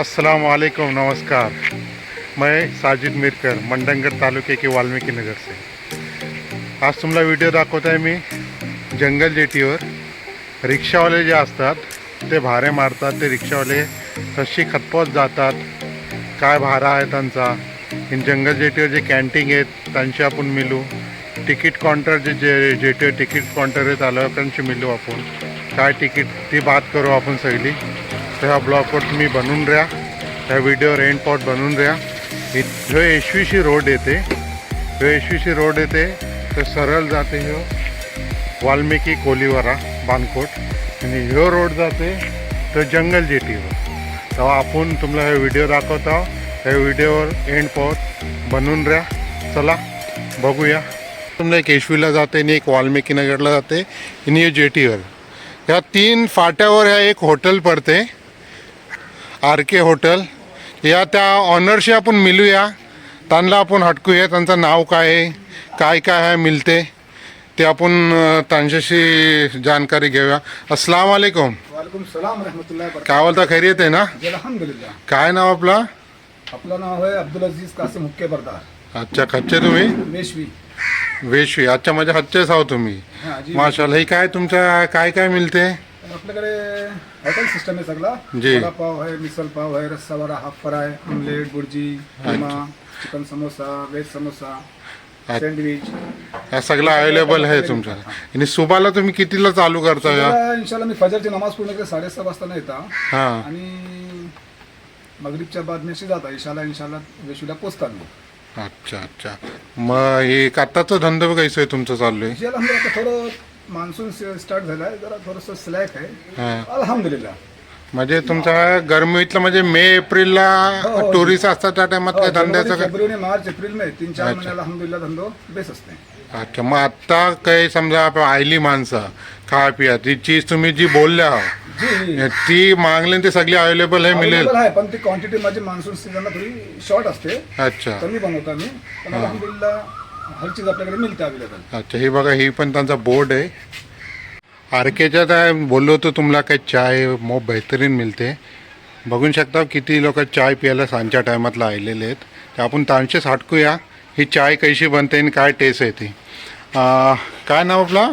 अस्सलाम वालेकुम नमस्कार. मैं साजिद मिरकर मंडणगड तालुके के वाल्मिकी नगर से. आज तुम्हाला व्हिडिओ दाखवत आहे मी जंगल जेटीवर. रिक्षावाले जे असतात ते भारे मारतात ते रिक्षावाले कशी खतपत जातात काय भारा आहे त्यांचा. इन जंगल जेटीवर जे कॅन्टीन आहेत त्यांची आपण मिलू. तिकीट काउंटर जे जे जेटीवर तिकीट काउंटर आहेत चालकांची मिलू आपण. काय तिकीट ती बात करू आपण सगळी. तर ह्या ब्लॉकवर तुम्ही बनून राहा. ह्या व्हिडिओवर एंड पॉट बनून राहा. हि- ह्यो येशवीशी रोड येते ह्यो एशवीशी रोड येते तर सरळ जाते ह्यो वाल्मिकी कोलीवारा बानकोट. आणि ह्यो रोड जाते तर जंगल जेटीवर. तेव्हा आपण तुम्हाला हे व्हिडिओ दाखवत आहोत. ह्या व्हिडिओवर एंड पॉट बनवून राहा. चला बघूया. तुम्हाला एक येशवीला जाते आणि एक वाल्मिकी नगरला जाते. आणि हे जेटीवर. ह्या तीन फाट्यावर ह्या एक हॉटेल पडते. R K hotel. या त्या ऑनरशी आपण मिळूया त्यांना आपण हटकूया. त्यांचं नाव काय आहे? काय काय आहे मिळते ते आपण त्यांच्याशी जानकारी घेऊया. अस्सलाम वालेकुम. काय बोलता खैरियत आहे ना? काय नाव आपला? आपलं नाव आहे अब्दुल अजीज कासिम हुक्के बरदार. अच्छा खच्चे तुम्ही? मेशवी वेशवी. अच्छा म्हणजे हच्चेच आहो तुम्ही. माशाल्लाह हे काय तुमच्या काय काय मिळते आपल्याकडे हॉटेल सिस्टम आहे सगळा. जी. वडापाव आहे मिसल पाव आहे रस्सावडा half fry omelette bhurji keema chicken samosa veg samosa sandwich या सगळं अवेलेबल आहे तुमच्या. आणि सुबाला तुम्ही कितीला चालू करता या? मला इन्शाल्लाह मी फजरची नमाज पूर्ण केली साडेसहा वाजता नाही येता. हां. आणि मगरिबच्या बाद मेशी जाता इशाला इन्शाल्लाह वेशीला पोचता मी. अच्छा अच्छा. मग हे आत्ताचा धंदा कैसे आहे तुमचं चालू आहे? जी थोडं मान्सून स्टार्ट झाला आहे जरा थोडंसं स्लॅक आहे. हां. अल्हम्दुलिल्लाह. म्हणजे तुमचा गरमीतलं म्हणजे मे एप्रिलला हो. टुरिस्ट असतात त्या टायमात काय धंद्याचं काय? फेब्रुवारी मार्च एप्रिल में तीन चार महिने अल्हम्दुलिल्लाह धंदो बेस असते. अच्छा मग आत्ता काही समजा आपण आयली माणसं खा पिया ती चीज तुम्ही जी बोलल्या आहो जी. ती मागली ती सगळी अवेलेबल आहे मिळेल. Available आहे पण ती क्वांटिटी माझी मान्सून सीझनला थोडी शॉर्ट असते. अच्छा. कमी बनवता मी पण अल्हम्दुलिल्लाह हर चीज आपल्याकडे मिळते अवेलेबल अच्छा हे बघा ही पण त्यांचा बोर्ड आहे. आरकेच्या काय बोललो होतो तुम्हाला काय चाय मोप बेहतरीन मिळते. बघू शकता किती लोक चाय प्यायला सांजच्या टायमातला आलेले आहेत. तर आपण तांचेच हटकूया ही चाय कशी बनते आणि काय टेस्ट आहे ती. काय नाव आपला?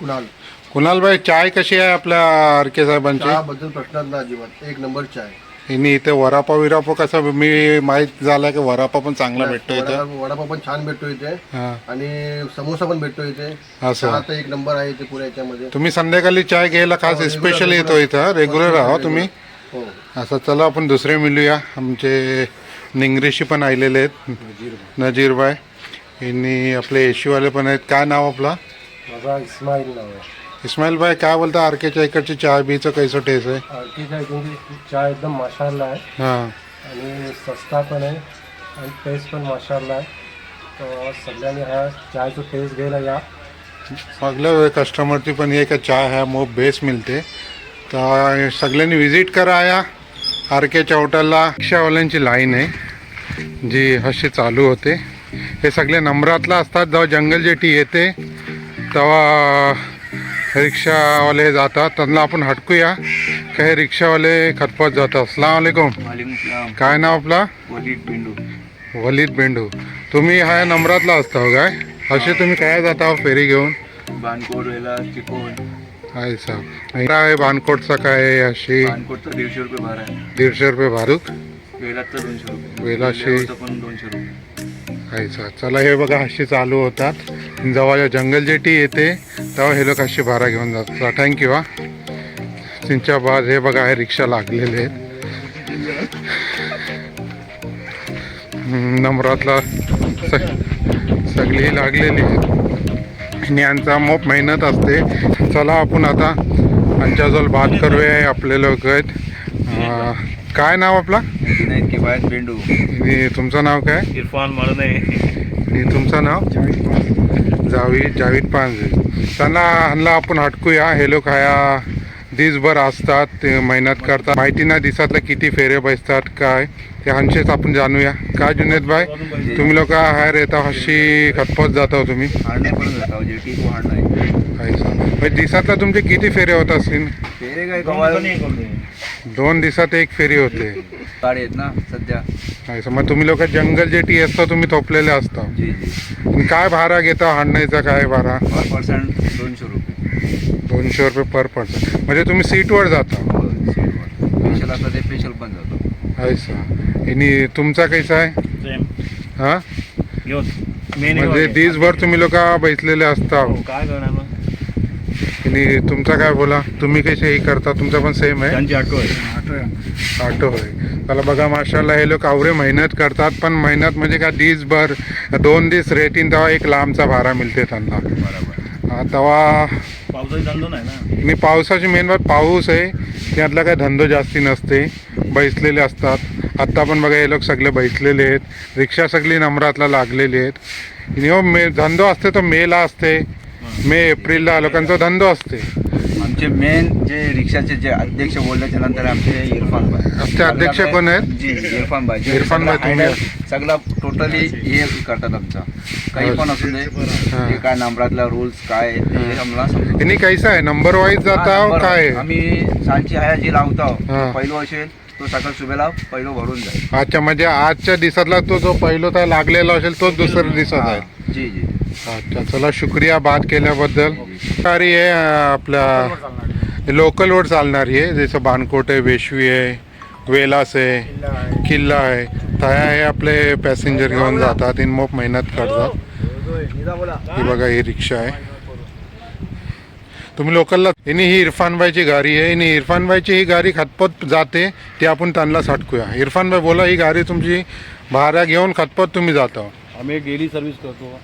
कुणाल. कुणालबाई चाय कशी आहे आपल्या आर के साहेबांची? चहाबद्दल प्रश्नच नाही अजिबात. एक नंबर चाय. आणि इथे वरापाव विरापाव कसा मी माहीत झाला की वरापाव पण चांगला भेटतो इथे. वडा- वडापाव पण छान भेटतो इथे. हां. आणि समोसा पण भेटतो इथे. असं. चहा तर एक नंबर आहे इथे पुऱ्या याच्यामध्ये. तुम्ही संध्याकाळी चाय घ्यायला खास हो, स्पेशल येतो regular. इथं रेग्युलर आहो तुम्ही. हो. असं चला आपण दुसरे मिळूया आमचे निंगरेशी पण आलेले आहेत. नजीरबाई. यांनी आपले एशीवाले पण आहेत. काय नाव आपला? माझा इस्माईल नाव आहे. इस्माईल भाई काय बोलता? आरकेच्या इकडची चहा बीचं कैसं टेस्ट आहे? आरतीच्या इथून चहा एकदम माशाल्ला आहे. हां. आणि सस्ता पण आहे आणि टेस्ट पण माशाल्ला आहे. तर सगळ्यांनी हा चहाचा टेस्ट घ्यायला या. सगळ्या कस्टमरची पण एक चहा ह्या मोप बेस मिळते. तर सगळ्यांनी व्हिजिट करा या. आर केच्या हॉटेलला रिक्षावाल्यांची लाईन आहे जी अशी चालू होते. हे सगळे नंबरातला असतात. जेव्हा जंगल जेटी येते तेव्हा रिक्षावाले जातात त्यांना आपण हटकूया. काही रिक्षावाले खतपत जातात. अस्सलाम वालेकुम. काय नाव आपला? वलीद पेंडू वलीद बेंडू. तुम्ही ह्या नंबरातला असता हो काय? असे तुम्ही काय जाता हो फेरी घेऊन? बानकोट वेला चिकोल. आहे साहेब. काय बानकोटचा काय आहे अशी? बानकोटचा दीडशे रुपये भार आहे. दीडशे रुपये भारूक? वेलाचा दोनशे रुपये. पण दोनशे रुपये. आहे साहेब. चला हे बघा अशी चालू होतात. जेव्हा या जंगल जेटी येते तेव्हा हे लोक अशी भाडा घेऊन जातात. थँक्यू हा. त्यांच्या बाद हे बघा हे रिक्षा लागलेले आहेत. नंबरातला सगळी लागलेली आहेत. आणि यांचा मोप मेहनत असते. चला आपण आता यांच्याजवळ बात करूया आपले लोक आहेत. काय नाव आपला? आणि तुमचं नाव काय? इरफान मळणे आणि तुमचं नाव? जावीद जावीद पांजे त्यांना ह्यांना आपण हटकूया. हे लोक ह्या दिसभर असतात मेहनत करतात. माहिती नाही दिसतलं किती फेरे बसतात काय. ते ह्यांचेच आपण जाणूया. काय जुनेद भाई? तुम्ही लोक हायर येता हशी खतपत जाता तुम्ही. दिवसातला तुमचे किती फेरे होत असतील? दोन दिवसात एक फेरी होते. ना सध्या. ऐसा मग तुम्ही लोक जंगल जेटी असता तुम्ही थोपलेले असता. जी जी. आणि काय भाडा घेता? हाणण्याचा काय भाडा पर पर्सन दोनशे रुपये. दोनशे रुपये पर पर्सन. म्हणजे तुम्ही सीटवर जाता. हो स्पेशल असतं ते स्पेशल पण जातो. ऐसा आणि तुमचा कैसा आहे? सेम हा? घेऊन मेन म्हणजे दिवसभर तुम्ही लोक बसलेले असता. काय करणार मग? आणि तुमचा काय बोला? तुम्ही कसे हे करता? तुमचा पण सेम आहे? त्यांची आठवण आहे. ऑटो होय त्याला बघा माशाला हे लोक आवरे मेहनत करतात पण मेहनत म्हणजे काय? दिवसभर दोन दिवस रेटीन तेव्हा एक लांबचा भाडा मिळते त्यांना. बरोबर. तेव्हा पावसाची धंदो नाही ना? आणि पावसाची मेन बात पाऊस आहे त्यातला काय धंदो जास्ती नसते बैसलेले असतात. आत्ता पण बघा हे लोक सगळे बैसलेले आहेत रिक्षा सगळी नंबरातला लागलेली आहेत. हो मे धंदो असते तो मेला असते. मे एप्रिलला लोकांचा धंदो असते. आमचे मेन जे रिक्षाचे जे अध्यक्ष बोलल्याच्या नंतर आमचे इरफान भाई. अध्यक्ष कोण आहेत? जी इरफान भाई. इरफान भाई सगळा टोटली हे करतात आमचा. काही पण असू दे काय नंबरातला रूल्स काय. त्यांनी कैसा आहे नंबर वाईज जाता. काय? आम्ही सांची हाया जी लावतो. पहिलो असेल तो सकाळ सुबेला पहिलो भरून जाईल. अच्छा म्हणजे आजच्या दिवसातला तो जो पहिलो लागलेला असेल तोच दुसऱ्या दिवसात आहे. जी जी. अच्छा चला शुक्रिया बात केल्याबद्दल. सारी आहे आपल्या लोकल रोड चालणारी आहे जसं बानकोट आहे वेशवी आहे वेलास आहे किल्ला आहे. तया हे आपले पॅसेंजर घेऊन जातात. इन मोप मेहनत करतात ही बघा ही रिक्षा आहे. तुम्ही लोकलला इनी ही इरफानबाईची गाडी आहे. आणि इरफानबाईची ही गाडी खतपत जाते ती आपण त्यांना साठकूया. इरफानबाई बोला ही गाडी तुमची भाड्या घेऊन खतपत तुम्ही जाता. आम्ही डेली सर्व्हिस करतो.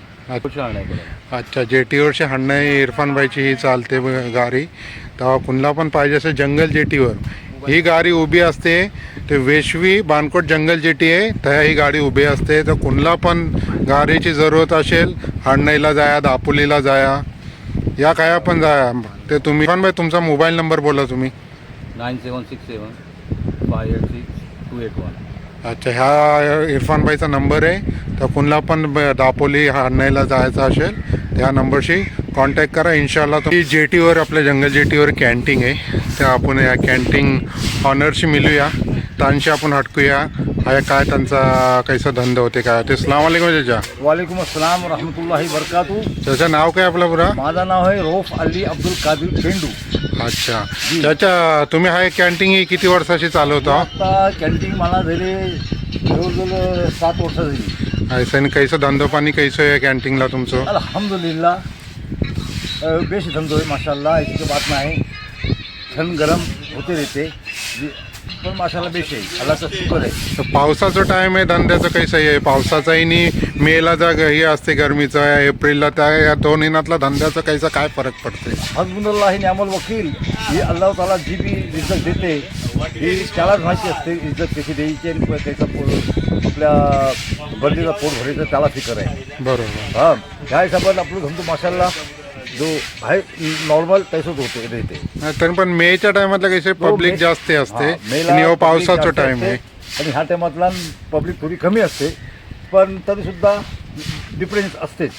अच्छा. जेटीवरची हाणणं आहे इरफानबाईची ही चालते गाडी. तेव्हा कुणला पण पाहिजे असेल जंगल जेटीवर. ही गाडी उभी असते ते वेशवी बानकोट जंगल जेटी आहे त्या ही गाडी उभी असते. तर कुणला पण गाडीची जरूरत असेल हाणण्याला जाया दापोलीला जाया या काय पण जाया ते तुम्ही इरफानबाई तुमचा मोबाईल नंबर बोला तुम्ही. Nine seven six seven five eight six two eight one. अच्छा ह्या इरफानबाईचा नंबर आहे. तर कुणला पण दापोली हाणायला जायचं असेल त्या नंबरशी कॉन्टॅक्ट करा. इन्शाल्लाह तुम्ही जेटीवर आपल्या जंगल जेटीवर कॅन्टीन आहे. त्या आपण या कॅन्टीन ऑनरशी मिळूया त्यांशी आपण हटकूया. हा काय त्यांचा कैसा धंदा होते काय होते? सलाम वालेकुम चाचा. वालेकुम अस्सलाम रहमतुल्लाहि बरकातू त्याचं नाव काय आपलं पुरा? माझं नाव आहे रौफ अली अब्दुल कादिर पेंडू अच्छा. चाचा तुम्ही हा कॅन्टीन ही किती वर्षाची चालवता? आता कॅन्टीन मला झाले जवळजवळ सात वर्ष झाली. ऐसा आणि कैसं धंदो पाणी कैसं आहे कॅन्टीनला तुमचं? अल्हम्दुलिल्लाह. अ, बेश धंदो है माशाल्लाह ऐसी कोई बात नहीं ठंड गरम होते रहते. जी, पण माशाल्लाह बेश आहे. अल्लाहचा शुक्र आहे. तर पावसाचं टाइम आहे धंद्याचं कैसं आहे. पावसाचाही नाही मेला जा हे असते गरमीचा एप्रिलला त्या या दोन महिन्यातला धंद्याचा कैसा काय फरक पडते हजबुल्लाह ही नियामल वकील. ही अल्लाह ताला जी बी इज्जत देते ही त्यालाच माहिती असते इज्जत कशी द्यायची आणि त्याचा पोट आपल्या बंदीचा पोट भरायचं त्याला फिकर आहे. बरोबर. हा ह्या हिशोबाने आपलं धंदो माशाल्लाह जो आहे नॉर्मल तसंच होते नाही, तरी पण मेच्या टायमातला कैसे पब्लिक मे- जास्त असते. हा, मेला आणि हो public पावसाचा जास्त टाइम असते. आहे आणि ह्या टायमातला पब्लिक थोडी कमी असते. पण तरी सुद्धा डिफरन्स असतेच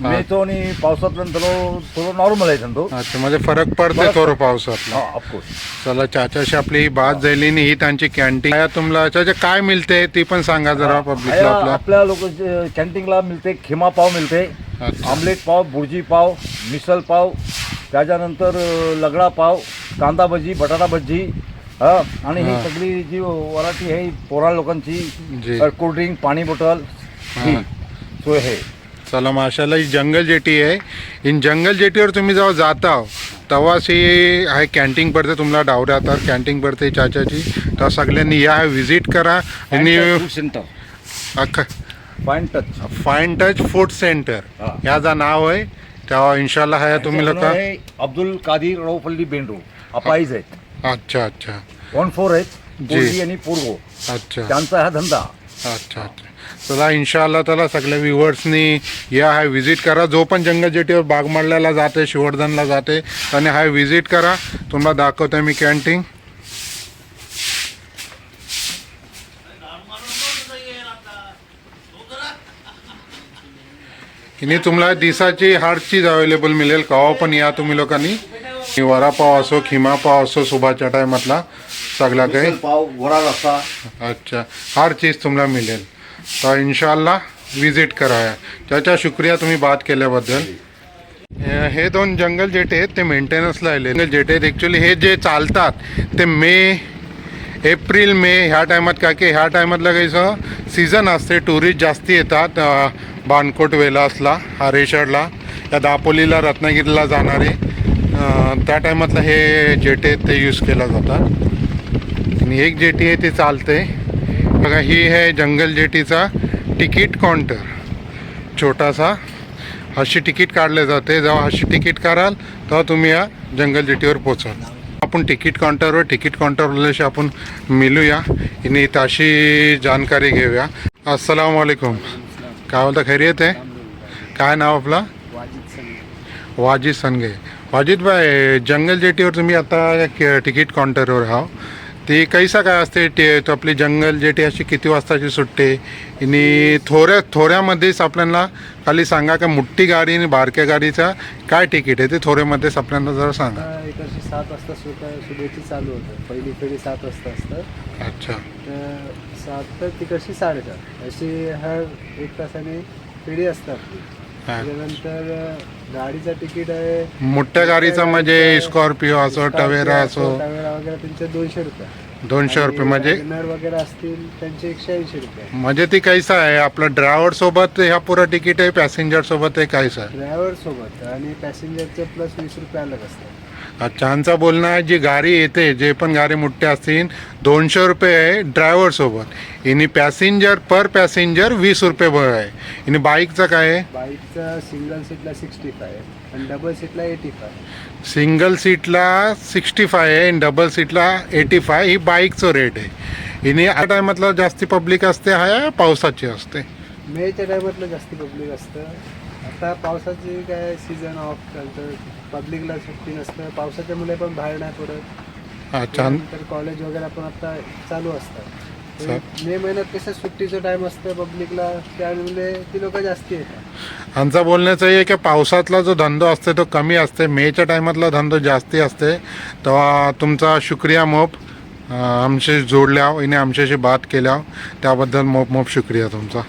मेचो आणि पावसातला धंदो थोडं नॉर्मल आहे धंदो. अच्छा म्हणजे फरक पडते फरक थोडं हा पावसातला ऑफकोर्स चला चाचाशी आपली ही बात झाली आणि ही त्यांची कॅन्टीन काय तुम्हाला चाचा काय मिळते? ती पण सांगा जरा पब्लिकला आपल्या. आपल्या लोक कॅन्टीनला मिळते खिमा पाव मिळते. आमलेट पाव भुर्जी पाव मिसल पाव त्याच्यानंतर लगडा पाव कांदा भजी बटाटा भजी हा आणि ही. सगळी जी वराठी आहे पोरा लोकांची. कोल्ड्रिंक पाणी बॉटल ही हा. सोय आहे चला माशाला ही जंगल जेटी आहे इन जंगल जेटीवर तुम्ही जेव्हा जाता तेव्हाच ही आहे कॅन्टीन पडते तुम्हाला डावऱ्या तर कॅन्टीन पडते चाचाची तेव्हा सगळ्यांनी या व्हिजिट करा आणि सेंटर अख्खा fine touch fine touch food center हा. याचं नाव आहे. तेव्हा इन्शाल्लाह ह्या तुम्ही लोक अब्दुल कादिर रौफल्ली बेंडू अपाईज आहेत. अच्छा अच्छा. वन फोर आहेत? जी. आणि पोरगो अच्छा. त्यांचा हा धंदा. अच्छा अच्छा. चला इन्शाल्लाह त्याला सगळ्या व्ह्युअर्सनी या हा व्हिजिट करा. जो पण जंगल जेटीवर बागमाडल्याला जाते शिवर्धनला जाते त्याने हा व्हिजिट करा. तुम्हाला दाखवतोय मी कॅन्टीन इने तुम्हाला दिसाची हार्ड चीज अवेलेबल मिळेल. केव्हा पण या तुम्ही लोकांनी. वडापाव असो खिमा पाव असो सुभाच्या टायमातला सगळा काही. मिसळ पाव वडा रस्सा. अच्छा. हर चीज तुम्हाला मिळेल. तर इन्शाल्लाह विजिट करा त्याच्या शुक्रिया तुम्ही बात केल्याबद्दल. हे दोन जंगल जेटे आहेत ते मेंटेनन्सला आले जंगल जेटे आहेत ॲक्च्युली हे जे चालतात ते मे एप्रिल मे ह्या टायमात काय की ह्या टायमातलं कसं सीझन असते. टुरिस्ट जास्ती येतात बाणकोट वेलासला हरेश्वरला. या दापोलीला रत्नागिरीला जाणारे त्या टायमातलं हे जेटे आहेत ते यूज केला जातात. आणि एक जेटी आहे ती चालते. बघा ही आहे जंगल जेटीचा तिकीट काउंटर. छोटासा. अशी तिकीट काढले जाते. जेव्हा अशी तिकीट काढाल तेव्हा तुम्ही या जंगल जेटीवर पोचाल आपण तिकीट काउंटरवर तिकीट काउंटरवरशी आपण मिळूया आणि ताशी जानकारी घेऊया. अस्सलाम वालेकुम. काय बोलता खैरियत आहे? काय नाव आपलं? वाजिद सनगे वाजिद भाई जंगल जेटीवर तुम्ही आता तिकीट काउंटरवर आहात. ती कैसा काय असते? ते आपली जंगल जेटी अशी किती वाजताची सुटते? आणि थोड्या थोड्यामध्येच आपल्याला खाली सांगा का मोठी गाडी आणि बारक्या गाडीचा काय तिकीट आहे? ते थोड्यामध्येच आपल्याला जरा सांगा. सात वाजता सुद्धा सुबेची चालू होतं. पहिली फेरी सात वाजता असतं. अच्छा. तर सात तर तिकडची साडेसात अशी हर एक तासाने फेरी असतात. त्याच्यानंतर गाडीचं तिकीट आहे. मोठ्या गाडीचा म्हणजे स्कॉर्पिओ असो टवेरा असो टवेरा वगैरे त्यांचे दोनशे रुपये. दोनशे रुपये म्हणजे? वगैरे असतील त्यांचे एकशे ऐंशी रुपये. म्हणजे ती कैसा आहे? आपलं ड्रायव्हर सोबत ह्या पुरा तिकीट आहे पॅसेंजर सोबत आहे आहे? ड्रायव्हर सोबत. आणि पॅसेंजरचे प्लस वीस रुपये अलग असतात. छानचा बोलणं आहे जी गाडी येते जे पण गाडी मोठे असतील दोनशे रुपये आहे ड्रायव्हर सोबत. आणि पॅसेंजर पर पॅसेंजर वीस रुपये ब आहे. आणि बाईकचं काय आहे? बाईकचा सिंगल सीटला सिक्स्टी फाय आणि डबल सीटला एटी फाय सिंगल सीटला सिक्स्टी फाय आहे आणि डबल सीटला एटी फाय ही बाईकचं रेट आहे. आणि या टायमातला जास्ती पब्लिक असते हा पावसाची असते. मेच्या टायमातलं जास्त पब्लिक असतं. आता पावसाची काय सीझन ऑफ चालतं पब्लिकला सुट्टी नसतं. पावसाच्या मुले पण बाहेर नाही पडत. छान. तर कॉलेज वगैरे पण आता चालू असतात. मे महिन्यात कसं सुट्टीचं टाइम असतं पब्लिकला त्यामुळे ती लोक जास्ती येतात. आमचं बोलण्याचं आहे की पावसातला जो धंदो असते तो कमी असते. मेच्या टायमातला धंदो जास्ती असते. तेव्हा तुमचा शुक्रिया मोप अं, आमच्याशी जोडल्या आणि आमच्याशी बात केल्या त्याबद्दल मोप मोप शुक्रिया तुमचा.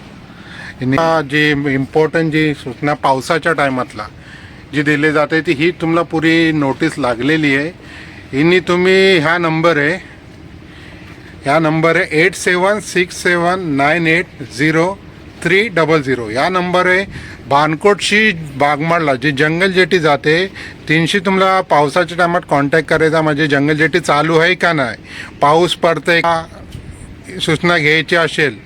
आणि जे इम्पॉर्टंट जी सूचना पावसाच्या टायमातला जी दिली जाते ती ही तुम्हाला पुरी नोटीस लागलेली आहे. हिनी तुम्ही ह्या नंबर आहे. ह्या नंबर आहे eight seven six seven nine eight zero three double zero या नंबर आहे बानकोटशी बागमाडला जी जंगल जेटी जाते तीनशी तुम्हाला पावसाच्या टायमात कॉन्टॅक्ट करायचा म्हणजे जंगल जेटी चालू आहे का नाही पाऊस पडते का सूचना घ्यायची असेल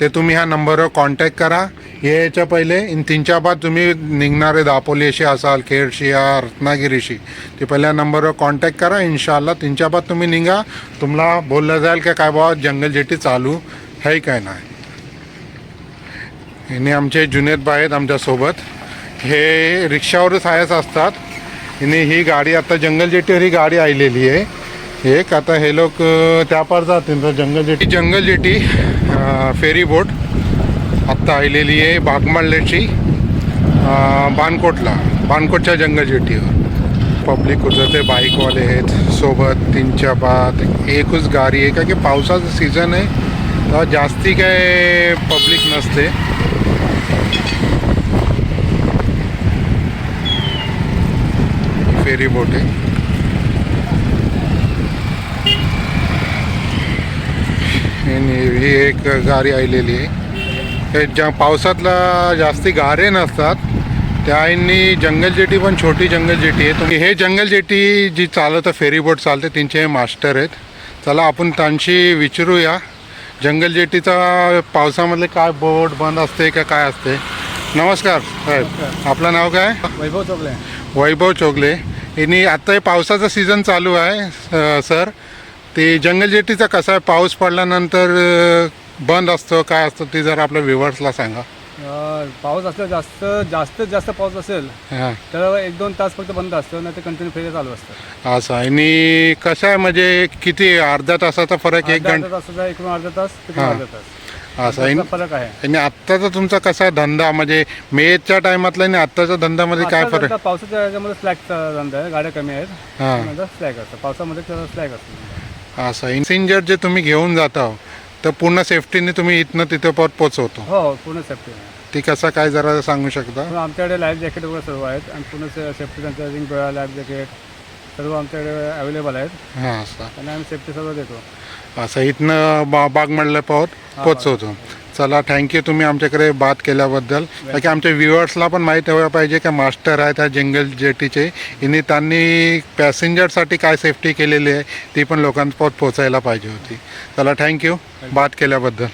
ते तुम्ही ह्या नंबरवर कॉन्टॅक्ट करा. यायच्या पहिले इन तीनच्या बाद तुम्ही निघणारे दापोलीशी असाल खेडशी या रत्नागिरीशी. ते पहिल्या नंबरवर कॉन्टॅक्ट करा. इन्शाल्ला तीनच्या बाद तुम्ही निघा. तुम्हाला बोललं जाईल की काय बाबा जंगल जेटी चालू आहे काय नाही? आणि आमचे जुनेद बाई आहेत आमच्यासोबत हे रिक्षावरच आहेच असतात. आणि ही गाडी आता जंगल जेटीवर ही गाडी आलेली आहे. एक आता हे लोक त्या पार जातील तर जंगल जेटी जंगल जेटी फेरी बोट आत्ता आलेली आहे बागमाळ्याची बानकोटला बानकोटच्या जंगल जेटीवर पब्लिक उतरते बाईकवाले आहेत सोबत तीनच्या बाद एकच गाडी आहे का की पावसाचं सीझन आहे तेव्हा जास्ती काय पब्लिक नसते. फेरी बोट आहे. आणि ही एक गाडी आलेली आहे. ज्या पावसातला जास्ती गारे नसतात त्या आईंनी जंगल जेटी पण छोटी जंगल जेटी आहे. तुम्ही हे जंगल जेटी जी चालवतं फेरी बोट चालते त्यांचे हे मास्टर आहेत. चला आपण त्यांची विचारूया जंगल जेटीचा पावसामधले काय बोट बंद असते का काय असते? नमस्कार साहेब आपलं नाव काय? वैभव चोगले. वैभव चोगले. यांनी आता हे पावसाचं सीझन चालू आहे सर. ते जंगल जेटीचा कसा आहे? पाऊस पडल्यानंतर बंद असतो काय असतं ते जर आपल्या व्ह्युअर्सला सांगा. पाऊस असला जास्त जास्तीत जास्त पाऊस असेल हां. तर एक दोन तास फक्त बंद असतं नाही तर कंटिन्यू फेऱ्या चालू असतात असं. आणि कसं आहे म्हणजे किती अर्धा तासाचा फरक एक अर्धा घंटा तासाचा इकडून अर्धा तास तिकडून हां. अर्धा तास. असं आहे. फरक आहे. आणि आत्ताचा तुमचा कसा धंदा? म्हणजे मेच्या टायमातला आणि आत्ताच्या धंद्यामध्ये काय आता फरक पावसाच्या ह्याच्यामध्ये स्लॅगचा धंदा आहे. गाड्या कमी आहेत. हां. नंतर स्लॅग असतं. पावसामध्ये स्लॅग असतं. असं. पॅसेंजर जे तुम्ही घेऊन जाता तर पूर्ण सेफ्टीने तुम्ही इथनं तिथं पर पोचवतो हो हो पूर्ण सेफ्टी ती कसा काय जरा सांगू शकता? पण आमच्याकडे लाईफ जॅकेट वगैरे सर्व आहेत आणि पूर्ण सेफ्टी त्यांचं रिंग गोळा लाईफ जॅकेट सर्व आमच्याकडे अवेलेबल आहेत. हां असं. आणि आम्ही सेफ्टी सर्व देतो. असं इथनं बा बाग मंडला पाहत पोचवतो चला थँक्यू तुम्ही आमच्याकडे बात केल्याबद्दल. की आमच्या व्ह्युअर्सला पण माहीत हवं पाहिजे की मास्टर आहे त्या जंगल जेटीचे. यांनी त्यांनी पॅसेंजरसाठी काय सेफ्टी केलेली आहे ती पण लोकांपर्यंत पोचायला पाहिजे होती. चला थँक्यू बात केल्याबद्दल.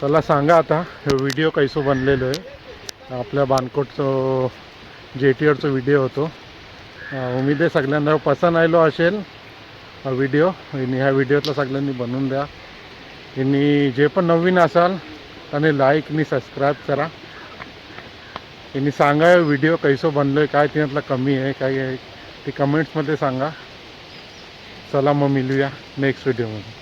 चला सांगा आता हे व्हिडिओ कैसो बनलेलो आहे. आपल्या बानकोटचं जेटीवरचं व्हिडिओ होतो. अं, उम्मीद आहे सगळ्यांना पसंत आलो असेल हा व्हिडिओ आणि ह्या व्हिडिओतला सगळ्यांनी बनवून द्या. आणि जे पण नवीन असाल आणि लाईक आणि सबस्क्राईब करा. आणि सांगा व्हिडिओ कैसो बनलो आहे काय त्यातला कमी आहे काय आहे ते कमेंट्समध्ये सांगा. चला मग मिळूया नेक्स्ट व्हिडिओमध्ये